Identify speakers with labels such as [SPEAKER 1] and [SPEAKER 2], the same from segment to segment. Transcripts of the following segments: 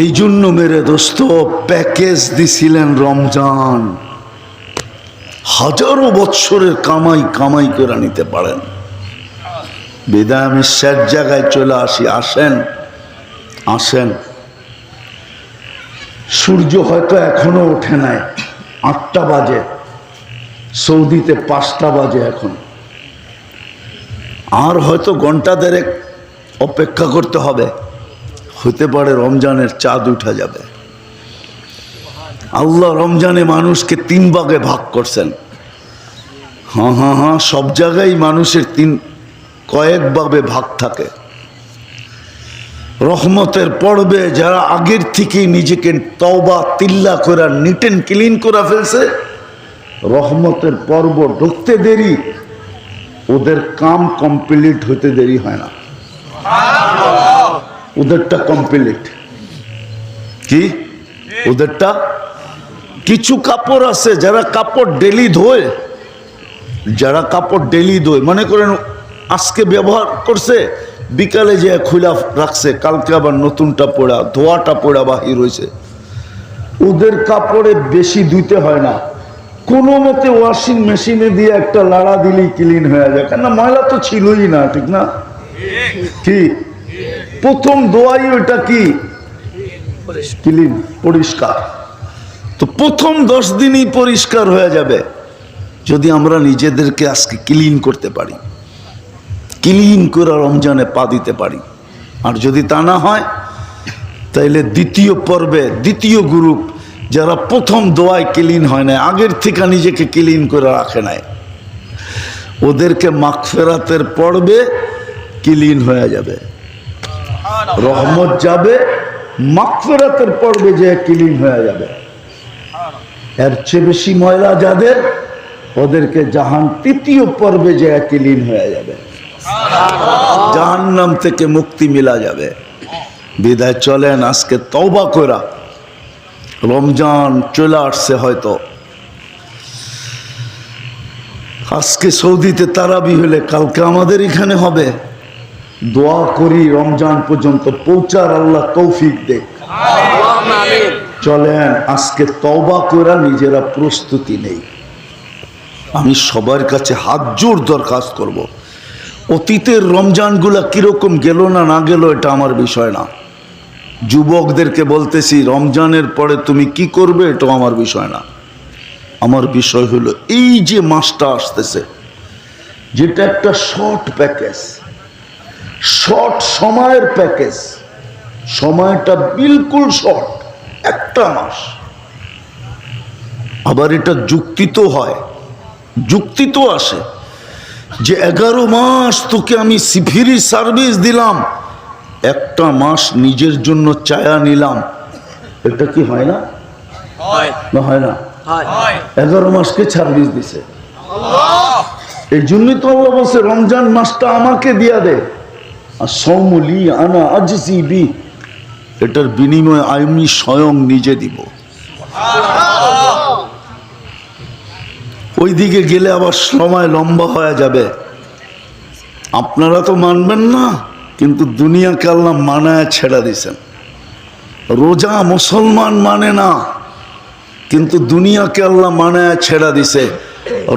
[SPEAKER 1] এই জন্য মেরে দোস্ত প্যাকেজ দিছিলেন রমজান। হাজারো বৎসরের কামাই কামাই করে নিতে পারেন। বেদায় আমি স্যার জায়গায় চলে আসি, আসেন আসেন। সূর্য হয়তো এখনও ওঠে নাই, আটটা বাজে, সৌদিতে পাঁচটা বাজে এখন। আর হয়তো ঘণ্টা দেড়েক অপেক্ষা করতে হবে। হতে পারে রমজানের চাঁদ উঠা যাবে। আল্লাহ রমজানে মানুষকে তিন ভাগে ভাগ করছেন। হ্যাঁ হ্যাঁ হ্যাঁ সব জায়গায় মানুষের তিন কয়েকভাবে ভাগ থাকে। রহমতের পর্বে যারা আগের থেকেই নিজেকে তওবা, তিল্লা করে নিটেন ক্লিন করে ফেলছে, রহমতের পর্ব ঢুকতে দেরি, ওদের কাম কমপ্লিট হতে দেরি হয় না। ওদেরটা কমপ্লিট কি? ওদেরটা? কিছু কাপড় আছে, যারা কাপড় ডেলি ধোয়, যারা কাপড় ডেলি ধোয়, মনে করেন আজকে ব্যবহার করছে, বিকালে যে খোলা রাখছে, কালকে আবার নতুনটা পোড়া, ধোয়াটা পোড়া বাহির হয়েছে ওদের কাপড়ে বেশি ধুইতে হয় না। কোনো মতে ওয়াশিং মেশিনে দিয়ে একটা লাড়া দিলেই ক্লিন হয়ে যায়। কেন ময়লা তো ছিলই না, ঠিক না? কি? প্রথম দোয়াই ওটা কি? ক্লিন পরিষ্কার। তো প্রথম দশ দিনই পরিষ্কার হয়ে যাবে। যদি আমরা নিজেদেরকে আজকে ক্লিন করতে পারি, ক্লিন করে রমজানে পা দিতে পারি। আর যদি তা না হয়, তাইলে দ্বিতীয় পর্বে, দ্বিতীয় গ্রুপ, যারা প্রথম দোয়ায় ক্লিন হয় না আগের থেকে নিজেকে ক্লিন করে রাখে নাই, ওদেরকে মাগফেরাতের পর্বে ক্লিন হয়ে যাবে। রহমত যাবে, মাগফেরাতের পর্বে যে ক্লিন হয়ে যাবে। এর চেয়ে বেশি ময়লা যাদের, ওদেরকে জাহান তৃতীয় পর্বে যে ক্লিন হয়ে যাবে। জাহান্নাম থেকে মুক্তি মিলা যাবে। বিদায় চলেন, আজকে তওবা করা রমজান চলে আসছে হয়তো। আজকে সৌদিতে তারাবি হলে কালকে আমাদের এখানে হবে। দোয়া করি রমজান পর্যন্ত পৌঁছার আল্লাহ তৌফিক দেখ। চলেন, আজকে তবা করা নিজেরা প্রস্তুতি নেই। আমি সবার কাছে হাত জোর দরখাস্ত করব। অতীতের রমজানগুলা কীরকম গেল না না গেল এটা আমার বিষয় না। যুবকদেরকে বলতেছি, রমজানের পরে তুমি কি করবে এটা আমার বিষয় না। আমার বিষয় হলো এই যে মাসটা আসতেছে, যেটা একটা শর্ট প্যাকেজ শর্ট সময়ের প্যাকেজ সময়টা বিলকুল শর্ট একটা মাস। আবার এটা যুক্তি তো হয়। যুক্তি তো আসে যে এগারো মাস তোকে আমি ফ্রি সার্ভিস দিলাম একটা মাস নিজের জন্য চায়া নিলাম। এটা কি হয় না? না হয় না? এগারো মাসকে সার্ভিস দিছে। এই জন্যই তো আল্লাহ বলছে রমজান মাসটা আমাকে দিয়া দে। আর সৌমলি আনা আজি বি এটার বিনিময়ে আমি স্বয়ং নিজে দিব। ওই দিকে গেলে আবার সময় লম্বা হয়ে যাবে। আপনারা তো মানবেন না, কিন্তু দুনিয়াকে আল্লাহ মানায় ছেড়া দিছেন রোজা মুসলমান মানে না, কিন্তু দুনিয়াকে আল্লাহ মানায় ছেড়া দিছে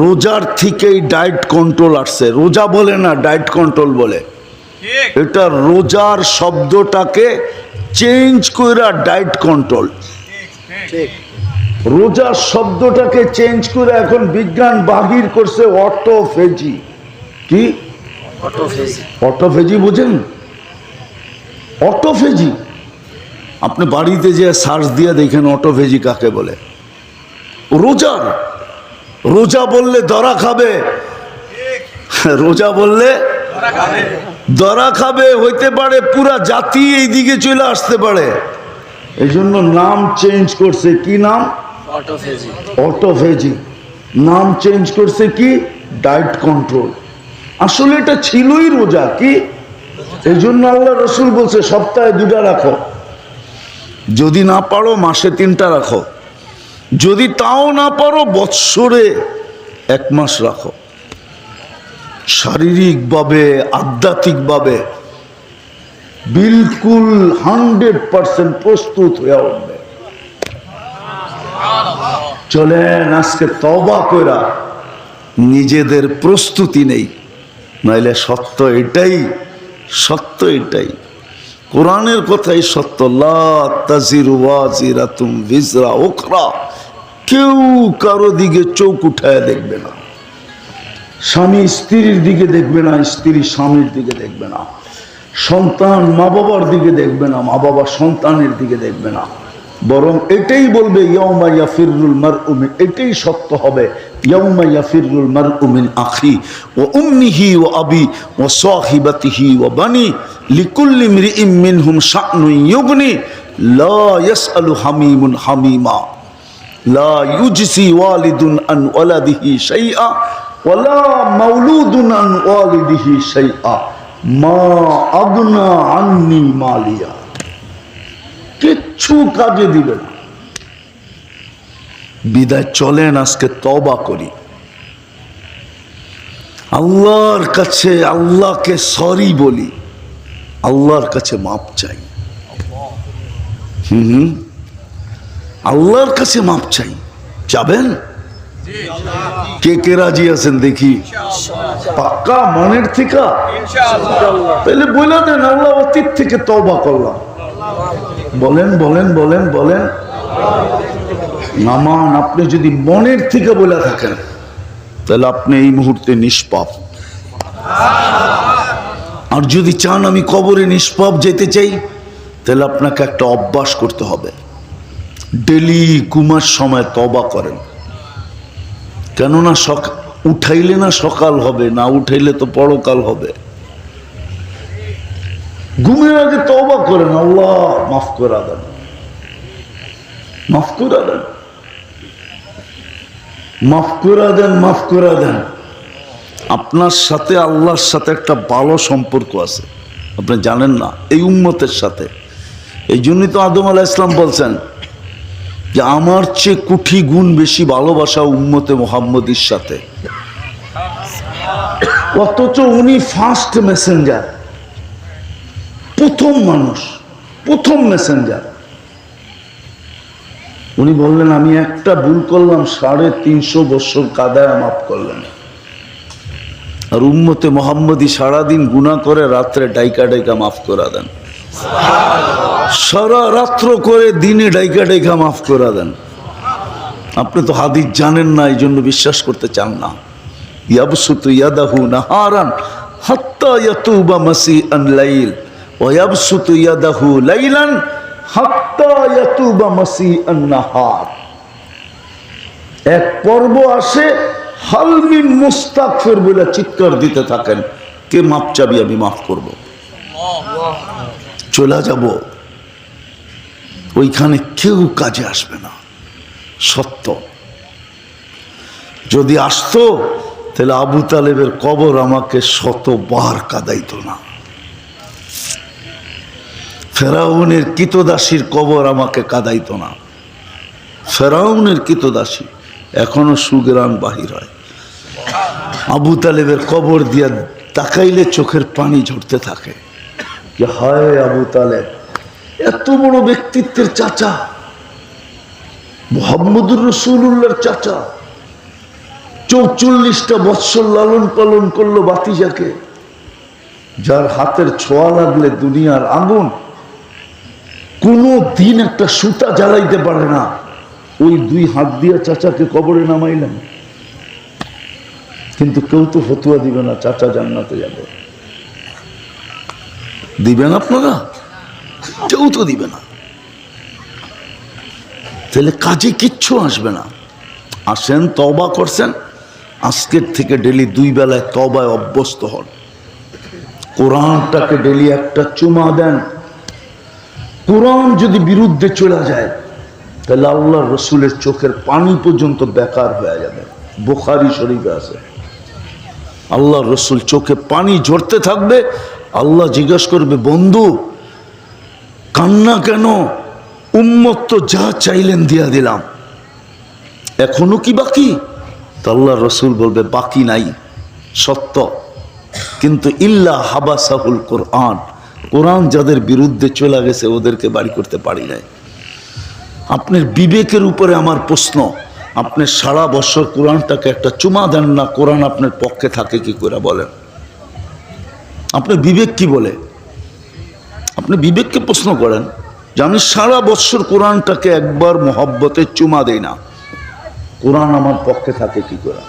[SPEAKER 1] রোজার থেকেই ডায়েট কন্ট্রোল আসছে। রোজা বলে না ডায়েট কন্ট্রোল বলে। এটা রোজার শব্দটাকে চেঞ্জ করে ডায়েট কন্ট্রোল রোজার শব্দটাকে চেঞ্জ করে এখন বিজ্ঞান বাহির করছে অটোফেজি কি? অটোফেজি বুঝেন? অটোফেজি আপনি বাড়িতে যে সার্চ দিয়ে দেখেন অটোফেজি কাকে বলে? রোজার। রোজা বললে দরা খাবে। রোজা বললে দরা খাবে হইতে পারে পুরা জাতি এই দিকে চলে আসতে পারে। এই জন্য নাম চেঞ্জ করছে কি নাম? অটোফেজি। নাম চেঞ্জ করছে কি? ডায়েট কন্ট্রোল আসলে এটা ছিলই রোজা কি? এই জন্য আল্লাহ রসুল বলছে সপ্তাহে দুটা রাখো। যদি না পারো মাসে তিনটা রাখো। যদি তাও না পারো বৎসরে এক মাস রাখো। শারীরিকভাবে, আধ্যাত্মিকভাবে বিলকুল হান্ড্রেড পার্সেন্ট প্রস্তুত হয়ে উঠবে। চলেন, আজকে তবা করা নিজেদের প্রস্তুতি নেই। নাইলে সত্য এটাই সত্য এটাই। কোরআনের কথাই সত্য, লা তাজিরু ওয়াজিরাতুম বিজরা উখরা। কেউ কারও দিকে চোখ উঠায় দেখবে না। স্বামী স্ত্রীর দিকে দেখবে না, স্ত্রী স্বামীর দিকে দেখবে না। সন্তান মা বাবার দিকে দেখবে না, মা বাবা সন্তানের দিকে দেখবে না। বরং এটাই বলবে ইয়মাইয়া ফিরুল মার উমিন এটাই সত্য হবে ইয়মাইয়া ফিরুল মার উমিন আখি ও উম্মিহি ও আবি ও সাহিবাতিহি ও বানি লিকুল্লি মৃইম মিনহুম শানু ইউগনি, লা ইয়াসআলু হামিমুন হামিমা। লা ইউজসি ওয়ালিদুন আন ওয়ালাদিহি শাইআ। ওয়ালা মাউলুদুন আন ওয়ালিদিহি শাইআ, মা আগনা আন্নি মালিয়া। কিচ্ছু কাজে দিবে না। বিদায় চলেন, আজকে তবা করি। আল্লাহর কাছে আল্লাহকে সরি বলি, আল্লাহর কাছে মাপ চাই। হুম। আল্লাহর কাছে মাপ চাই। যাবেন? কে কে রাজি আছেন দেখি? পাক্কা মনের থেকে? তাহলে বলে দেন আল্লাহ অতীত থেকে তবা করলাম। বলেন বলেন বলেন বলেন। নামান আপনি যদি মনের থেকে বলে থাকেন তাহলে আপনি এই মুহূর্তে নিষ্পাপ। আর যদি চান আমি কবরে নিষ্পাপ যেতে চাই তাহলে আপনাকে একটা অভ্যাস করতে হবে। ডেলি কুমার সময় তবা করেন। কেননা সক, উঠাইলে না সকাল হবে, না উঠাইলে তো পরকাল হবে। ঘুমের আগে তবা করেন, আল্লাহ মাফ করা দেন। মাফ করা দেন। মাফ করে দেন, মাফ করে দেন। আপনার সাথে আল্লাহর সাথে একটা ভালো সম্পর্ক আছে। আপনি জানেন না, এই উম্মতের সাথে। এই জন্যই তো আদম আলাহ ইসলাম বলছেন যে আমার চেয়ে কুঠি গুণ বেশি ভালোবাসা উম্মতে মোহাম্মদীর সাথে। অথচ উনি ফার্স্ট মেসেঞ্জার প্রথম মানুষ, প্রথম মেসেঞ্জার উনি বললেন, আমি একটা ভুল করলাম, সাড়ে তিনশো বছর কাদায় মাফ করলেন। আর উম্মতে মোহাম্মদী সারাদিন গুণা করে রাত্রে ডাইকা ডাইকা মাফ করা দেন। সারা রাত্র করে দিনে ডাইকা ডাইকা মাফ করে দেন। আপনি তো হাদিস জানেন না, এই জন্য বিশ্বাস করতে চান না। মাসিআন নাহার। এক পর্ব আসে হালমিন মুস্তাগফির বলে চিৎকার দিতে থাকেন, কে মাপ চাবি আমি মাফ করব? চলে যাব, ওইখানে কেউ কাজে আসবে না। সত্য। যদি আসতো, তাহলে আবু তালেবের কবর আমাকে শতবার কাদাইত না। ফেরাউনের কিতদাসীর কবর আমাকে কাদাইত না। ফেরাউনের কিতদাসী এখনও সুগ্রাম বাহির হয়। আবু তালেবের কবর দিয়া তাকাইলে চোখের পানি ঝরতে থাকে। যে হায় আবু তালেব, এত বড় ব্যক্তিত্বের চাচা, মোহাম্মদুর রসুল্লাহর চাচা, চৌচল্লিশটা বৎসর লালন পালন করল বাতিজাকে, যার হাতের ছোঁয়া লাগলে দুনিয়ার আগুন, কোনো দিন একটা সুতা জ্বালাইতে পারে না। ওই দুই হাত দিয়া চাচাকে কবরে নামাইলেন। কিন্তু কেউ তো ফতুয়া দিবে না, চাচা জান্নাতে যাবে। দিবেন আপনারা? কেউ তো দিবে না। তাহলে কাজে কিচ্ছু আসবে না। আসেন তবা করছেন, আজকের থেকে ডেলি দুই বেলায় তবায় অভ্যস্ত হন। কোরআনটাকে ডেলি একটা চুমা দেন। কোরআন যদি বিরুদ্ধে চলে যায়, তাহলে আল্লাহ রসুলের চোখের পানি পর্যন্ত বেকার হয়ে যাবে। বোখারি শরীফে আছে। আল্লাহ রসুল চোখে পানি ঝরতে থাকবে আল্লাহ জিজ্ঞেস করবে, বন্ধু, কান্না কেন? উম্মত তো যা চাইলেন দিয়া দিলাম। এখনও কি বাকি? তো আল্লাহ রসুল বলবে, বাকি নাই, সত্য। কিন্তু ইল্লা হাবাসাহুল কোরআন। কোরআন যাদের বিরুদ্ধে চলে গেছে, ওদেরকে বাড়ি করতে পারি নাই। আপনার বিবেকের উপরে আমার প্রশ্ন আপনি সারা বছর কোরআনটাকে একটা চুমা দেন না, কোরআন আপনার পক্ষে থাকে কি করে বলেন? আপনার বিবেক কি বলে? আপনি বিবেককে প্রশ্ন করেন যে আমি সারা বছর কোরআনটাকে একবার মহব্বতে চুমা দেই না। কোরআন আমার পক্ষে থাকে কি করে?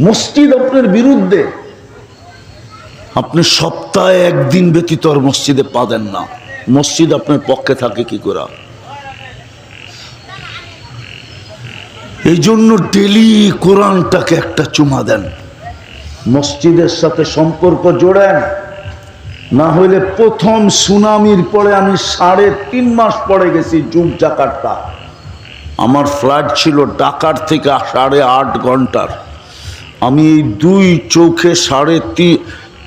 [SPEAKER 1] মসজিদ আপনার বিরুদ্ধে। আপনি সপ্তাহে একদিন ব্যতীত আর মসজিদে পা দেন না। মসজিদ আপনার পক্ষে থাকে কি করে? এই জন্য ডেলি কোরআনটাকে একটা চুমা দেন। মসজিদের সাথে সম্পর্ক জোড়েন। না হইলে প্রথম সুনামির পরে আমি সাড়ে তিন মাস পরে গেছি জুম জাকারটা আমার ফ্লাইট ছিল ডাকার থেকে সাড়ে আট ঘণ্টার। আমি এই দুই চোখে সাড়ে তিন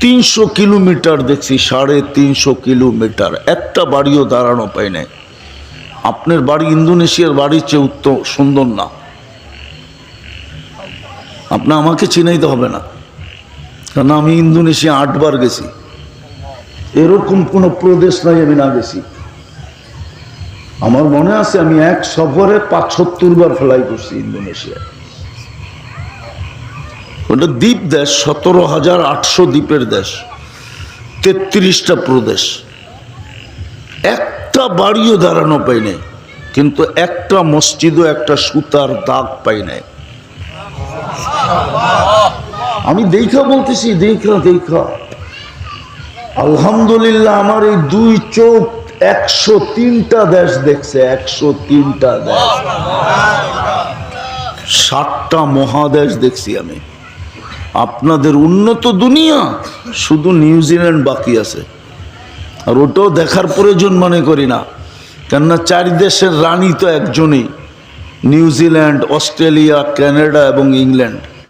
[SPEAKER 1] তিনশো কিলোমিটার দেখছি, সাড়ে তিনশো কিলোমিটার। একটা বাড়িও দাঁড়ানো পাই নাই। আপনার বাড়ি ইন্দোনেশিয়ার বাড়ির চেয়ে উত্তম সুন্দর না। আপনি আমাকে চিনাইতে হবে না। কারণ আমি ইন্দোনেশিয়া আটবার গেছি। এরকম কোনো প্রদেশ নাই আমি না গেছি। আমার মনে আছে আমি এক সফরে পাঁচসত্তর বার ফ্লাই করছি ইন্দোনেশিয়া। ওটা দ্বীপ দেশ, সতেরো হাজার আটশো দ্বীপের দেশ, তেত্রিশটা প্রদেশ। একটা বাড়িও দাঁড়ানো পাই নাই, কিন্তু একটা মসজিদও, একটা সুতার দাগ পাই নাই। আমি দেখা বলতেছি দেখা দেখা আলহামদুলিল্লাহ আমার এই দুই চোখ একশো তিনটা দেশ দেখছে, একশো তিনটা দেশ। সাতটা মহাদেশ দেখছি আমি। আপনাদের উন্নত দুনিয়া শুধু নিউজিল্যান্ড বাকি আছে। আর ওটাও দেখার প্রয়োজন মনে করি না। কেননা চারি দেশের রানী তো একজনই নিউজিল্যান্ড অস্ট্রেলিয়া, কানাডা এবং ইংল্যান্ড।